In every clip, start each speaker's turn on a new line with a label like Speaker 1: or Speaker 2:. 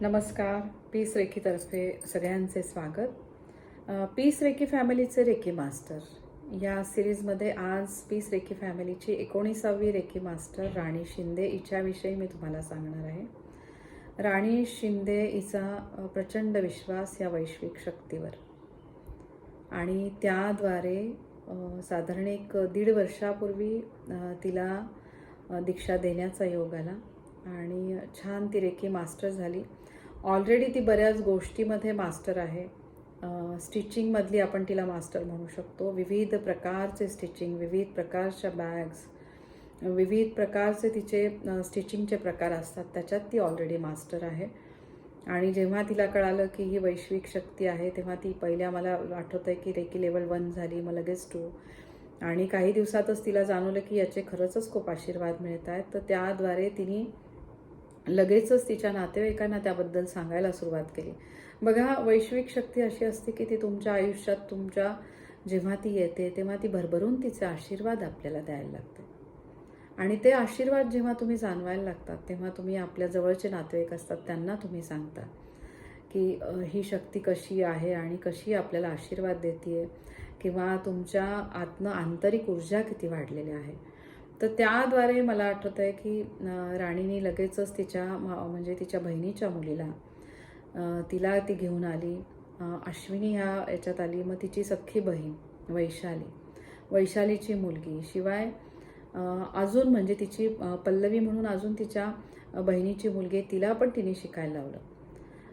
Speaker 1: नमस्कार पीस रेखीतर्फे सगळ्यांचे स्वागत. पीस रेखी फॅमिलीचे रेखी मास्टर. या सिरीजमध्ये आज पीस रेखी फॅमिलीची एकोणीसावी रेखी मास्टर राणी शिंदे हिच्याविषयी मी तुम्हाला सांगणार आहे. राणी शिंदे हिचा प्रचंड विश्वास या वैश्विक शक्तीवर. आणि त्याद्वारे साधारण एक दीड वर्षापूर्वी तिला दीक्षा देण्याचा योग आला. आणि छान ती रेखी मास्टर झाली. ऑलरेडी ती बऱ्याच गोष्टीमध्ये मास्टर आहे. स्टिचिंगमधली आपण तिला मास्टर म्हणू शकतो. विविध प्रकारचे स्टिचिंग विविध प्रकारच्या बॅग्स विविध प्रकारचे तिचे स्टिचिंगचे प्रकार असतात. त्याच्यात ती ऑलरेडी मास्टर आहे. आणि जेव्हा तिला कळालं की ही वैश्विक शक्ती आहे तेव्हा ती पहिल्या मला आठवतं आहे की रेकी लेवल वन झाली मग लगेच टू आणि काही दिवसातच तिला जाणवलं की याचे खरंचच खूप आशीर्वाद मिळत आहेत तर त्याद्वारे तिने लगेचच तिच्या नातेवाईकांना त्याबद्दल सांगायला सुरुवात केली. बघा वैश्विक शक्ती अशी असते की ती तुमच्या आयुष्यात तुमच्या जेव्हा ती येते तेव्हा ती भरभरून तिचे आशीर्वाद आपल्याला द्यायला लागते. आणि ते आशीर्वाद जेव्हा तुम्ही जाणवायला लागतात तेव्हा तुम्ही आपल्या जवळचे नातेवाईक असतात त्यांना तुम्ही सांगता की ही शक्ती कशी आहे आणि कशी आपल्याला आशीर्वाद देते किंवा तुमच्या आतनं आंतरिक ऊर्जा किती वाढलेली आहे. तर त्याद्वारे मला आठवतं आहे की राणीने लगेचच तिच्या म्हणजे तिच्या बहिणीच्या मुलीला तिला ती घेऊन आली. अश्विनी ह्या याच्यात आली. मग तिची सख्खी बहीण वैशाली. वैशालीची मुलगी. शिवाय अजून म्हणजे तिची पल्लवी म्हणून अजून तिच्या बहिणीची मुलगी तिला पण तिने शिकायला लावलं.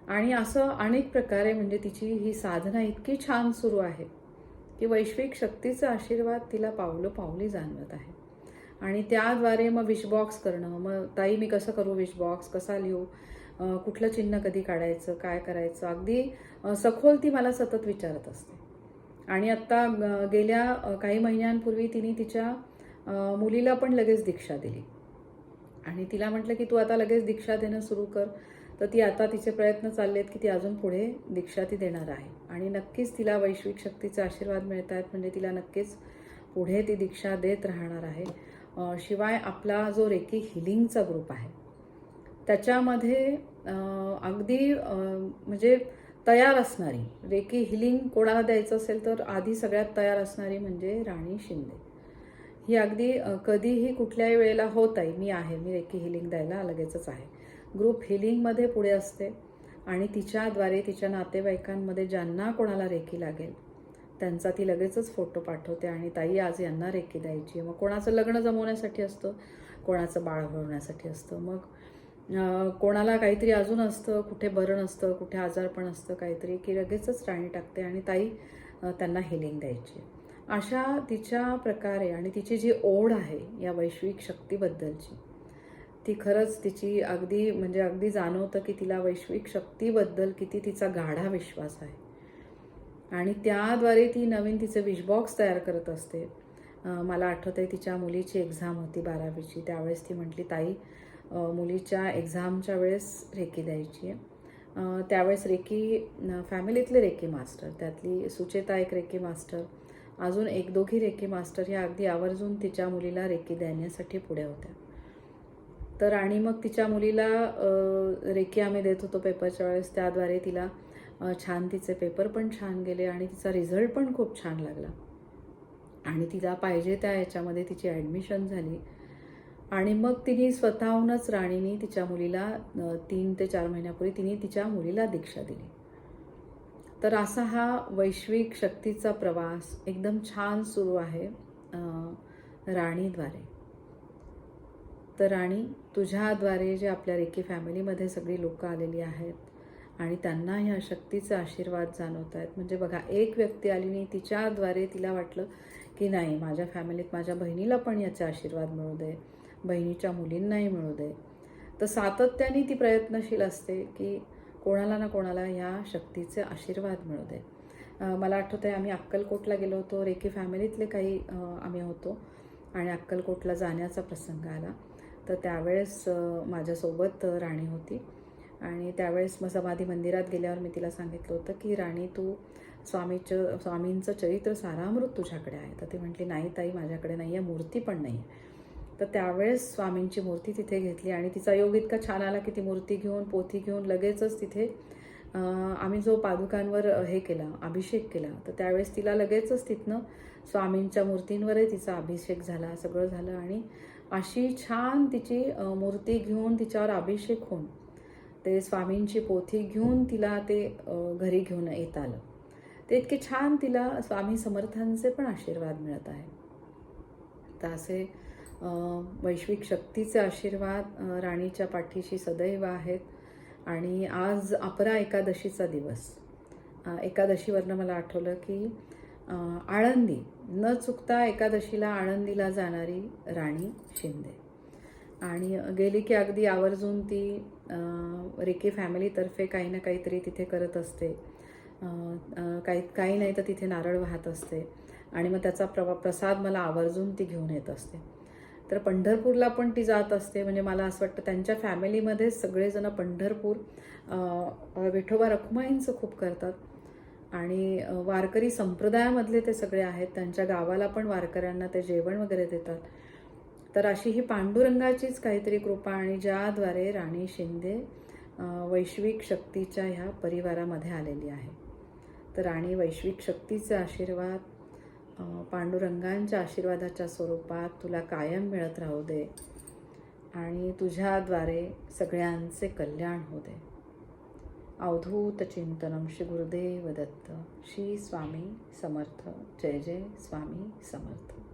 Speaker 1: आणि असं अनेक प्रकारे म्हणजे तिची ही साधना इतकी छान सुरू आहे की वैश्विक शक्तीचा आशीर्वाद तिला पावलं पावली जाणवत आहे. आणि त्याद्वारे मग विशबॉक्स करणं. मग ताई मी कसं करू विशबॉक्स कसा लिहू? कुठलं चिन्ह कधी काढायचं? काय करायचं? अगदी सखोल ती मला सतत विचारत असते. आणि आत्ता गेल्या काही महिन्यांपूर्वी तिने तिच्या मुलीला पण लगेच दीक्षा दिली. आणि तिला म्हटलं की तू आता लगेच दीक्षा देणं सुरू कर. तर ती आता तिचे प्रयत्न चालले आहेत की ती अजून पुढे दीक्षा ती देणार आहे. आणि नक्कीच तिला वैश्विक शक्तीचे आशीर्वाद मिळत आहेत म्हणजे तिला नक्कीच पुढे ती दीक्षा देत राहणार आहे. शिवाय आपला जो रेकी हिलिंगचा ग्रुप आहे त्याच्यामध्ये अगदी म्हणजे तयार असणारी रेकी हिलिंग कोणाला द्यायचं असेल तर आधी सगळ्यात तयार असणारी म्हणजे राणी शिंदे. ही अगदी कधीही कुठल्याही वेळेला होत आहे मी आहे मी रेकी हिलिंग द्यायला लगेचच आहे. ग्रुप हिलिंगमध्ये पुढे असते आणि तिच्याद्वारे तिच्या नातेवाईकांमध्ये ज्यांना कोणाला रेकी लागेल त्यांचा ती लगेचच फोटो पाठवते आणि ताई आज यांना रेखी द्यायची मग कोणाचं लग्न जमवण्यासाठी असतं? कोणाचं बाळ होण्यासाठी असतं? मग कोणाला काहीतरी अजून असतं? कुठे बरण असतं कुठे आजारपण असतं? काहीतरी की लगेचच राणी टाकते आणि ताई त्यांना हिलिंग द्यायची अशा तिच्या प्रकारे आणि तिची जी ओढ आहे या वैश्विक शक्तीबद्दलची ती खरंच तिची अगदी म्हणजे अगदी जाणवतं की तिला वैश्विक शक्तीबद्दल किती तिचा गाढा विश्वास आहे. आणि त्याद्वारे ती नवीन तिचं विशबॉक्स तयार करत असते. मला आठवतं आहे तिच्या मुलीची एक्झाम होती बारावीची. त्यावेळेस ती म्हटली ताई मुलीच्या एक्झामच्या वेळेस रेकी द्यायची आहे. त्यावेळेस रेकी फॅमिलीतले रेकी मास्टर त्यातली सुचेता एक रेकी मास्टर अजून एक दोघी रेकी मास्टर ह्या अगदी आवर्जून तिच्या मुलीला रेकी देण्यासाठी पुढे होत्या. तर आणि मग तिच्या मुलीला रेकी आम्ही देत होतो पेपरच्या वेळेस त्याद्वारे तिला छान तिचे पेपर पण छान गेले आणि तिचा रिझल्ट पण खूप छान लागला. आणि तिला पाहिजे त्या ह्याच्यामध्ये तिची ॲडमिशन झाली. आणि मग तिने स्वतःहूनच राणीने तिच्या मुलीला तीन ते चार महिन्यापूर्वी तिने तिच्या मुलीला दीक्षा दिली. तर असा हा वैश्विक शक्तीचा प्रवास एकदम छान सुरू आहे राणीद्वारे. तर राणी तुझ्याद्वारे जे आपल्या रेकी फॅमिलीमध्ये सगळी लोकं आलेली आहेत आणि त्यांना ह्या शक्तीचा आशीर्वाद जाणवत आहेत म्हणजे बघा एक व्यक्ती आली नाही तिच्याद्वारे तिला वाटलं की नाही माझ्या फॅमिलीत माझ्या बहिणीला पण याचा आशीर्वाद मिळू दे बहिणीच्या मुलींनाही मिळू दे. तर सातत्याने ती प्रयत्नशील असते की कोणाला ना कोणाला या शक्तीचे आशीर्वाद मिळू दे. मला आठवतं आहे आम्ही अक्कलकोटला गेलो होतो. रेकी फॅमिलीतले काही आम्ही होतो आणि अक्कलकोटला जाण्याचा प्रसंग आला. तर त्यावेळेस माझ्यासोबत राणी होती. आणि त्यावेळेस मग समाधी मंदिरात गेल्यावर मी तिला सांगितलं होतं की राणी तू स्वामीचं स्वामींचं चरित्र सारामृत तुझ्याकडे आहे. तर ती म्हटली नाही ताई माझ्याकडे नाही आहे मूर्ती पण नाही आहे तर त्यावेळेस स्वामींची मूर्ती तिथे घेतली आणि तिचा योग इतका छान आला की ती मूर्ती घेऊन पोथी घेऊन लगेचच तिथे आम्ही जो पादुकांवर हे केला अभिषेक केला तर त्यावेळेस तिला लगेचच तिथनं स्वामींच्या मूर्तींवरही तिचा अभिषेक झाला सगळं झालं आणि अशी छान तिची मूर्ती घेऊन तिच्यावर अभिषेक होऊन ते स्वामींची पोथी घेऊन तिला ते घरी घेऊन येत आलं. ते इतके छान तिला स्वामी समर्थांचे पण आशीर्वाद मिळत आहे. तर असे वैश्विक शक्तीचे आशीर्वाद राणीच्या पाठीशी सदैव आहेत. आणि आज अपरा एकादशीचा दिवस. एकादशीवरनं मला आठवलं की आळंदी न चुकता एकादशीला आळंदीला जाणारी राणी शिंदे. आणि गेली की अगदी आवर्जून ती अं, रेके फॅमिलीतर्फे काही ना काहीतरी तिथे करत असते. काही काही नाही तर तिथे नारळ वाहत असते. आणि मग त्याचा प्रवा प्रसाद मला आवर्जून ती घेऊन येत असते. तर पंढरपूरला पण ती जात असते. म्हणजे मला असं वाटतं त्यांच्या फॅमिलीमध्ये सगळेजण पंढरपूर विठोबा रखुमाईंचं खूप करतात. आणि वारकरी संप्रदायामधले ते सगळे आहेत. त्यांच्या गावाला पण वारकऱ्यांना ते जेवण वगैरे देतात. तर अशी ही पांडुरंगाचीच काहीतरी कृपा आणि ज्याद्वारे राणी शिंदे वैश्विक शक्तीच्या ह्या परिवारामध्ये आलेली आहे. तर राणी वैश्विक शक्तीचा आशीर्वाद पांडुरंगांच्या आशीर्वादाच्या स्वरूपात तुला कायम मिळत राहू दे आणि तुझ्याद्वारे सगळ्यांचे कल्याण होऊ दे. अवधूत चिंतनम श्री गुरुदेव दत्त. श्री स्वामी समर्थ. जय जय स्वामी समर्थ.